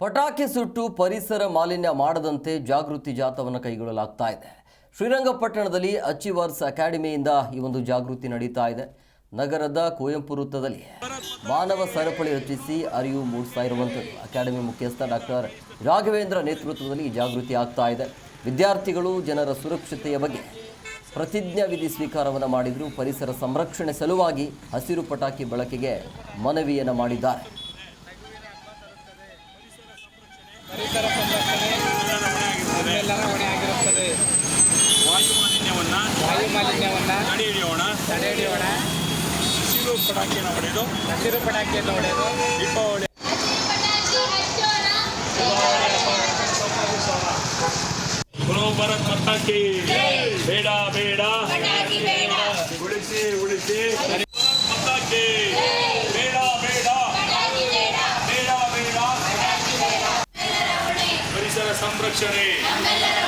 ಪಟಾಕಿ ಸುಟ್ಟು ಪರಿಸರ ಮಾಲಿನ್ಯ ಮಾಡದಂತೆ ಜಾಗೃತಿ ಜಾಥವನ್ನು ಕೈಗೊಳ್ಳಲಾಗ್ತಾ ಇದೆ. ಶ್ರೀರಂಗಪಟ್ಟಣದಲ್ಲಿ ಅಚೀವರ್ಸ್ ಅಕಾಡೆಮಿಯಿಂದ ಈ ಒಂದು ಜಾಗೃತಿ ನಡೀತಾ ಇದೆ. ನಗರದ ಕುವೆಂಪು ವೃತ್ತದಲ್ಲಿ ಮಾನವ ಸರಪಳಿ ರಚಿಸಿ ಅರಿವು ಮೂಡಿಸ್ತಾ ಇರುವಂಥದ್ದು ಅಕಾಡೆಮಿ ಮುಖ್ಯಸ್ಥ ಡಾಕ್ಟರ್ ರಾಘವೇಂದ್ರ ನೇತೃತ್ವದಲ್ಲಿ ಈ ಜಾಗೃತಿ ಆಗ್ತಾ ಇದೆ. ವಿದ್ಯಾರ್ಥಿಗಳು ಜನರ ಸುರಕ್ಷತೆಯ ಬಗ್ಗೆ ಪ್ರತಿಜ್ಞಾ ವಿಧಿ ಸ್ವೀಕಾರವನ್ನು ಮಾಡಿದರೂ. ಪರಿಸರ ಸಂರಕ್ಷಣೆ ಸಲುವಾಗಿ ಹಸಿರು ಪಟಾಕಿ ಬಳಕೆಗೆ ಮನವಿಯನ್ನು ಮಾಡಿದ್ದಾರೆ. ಪರಿಸರ ಸಂರಕ್ಷಣೆ ಎಲ್ಲರ ಹೊಣೆ ಆಗಿರುತ್ತದೆ ವಾಯು ಮಾಲಿನ್ಯವನ್ನ ವಾಯು ಮಾಲಿನ್ಯವನ್ನು ತಡೆ ಹಿಡಿಯೋಣ ತಡೆ ಹಿಡಿಯೋಣ ಹಸಿರು ಪಟಾಕಿಯನ್ನು ಹೊಡೆದು. ಹಸಿರು ಪಟಾಕಿಯನ್ನು ಹೊಡೆದು. ದೀಪಾವಳಿ. ಪಟಾಕಿ ಬೇಡ ಬೇಡ. ಉಳಿಸಿ ಉಳಿಸಿ. ಬೇಡ ಪರಿಸರ ಸಂರಕ್ಷಣೆ ಬೇಡ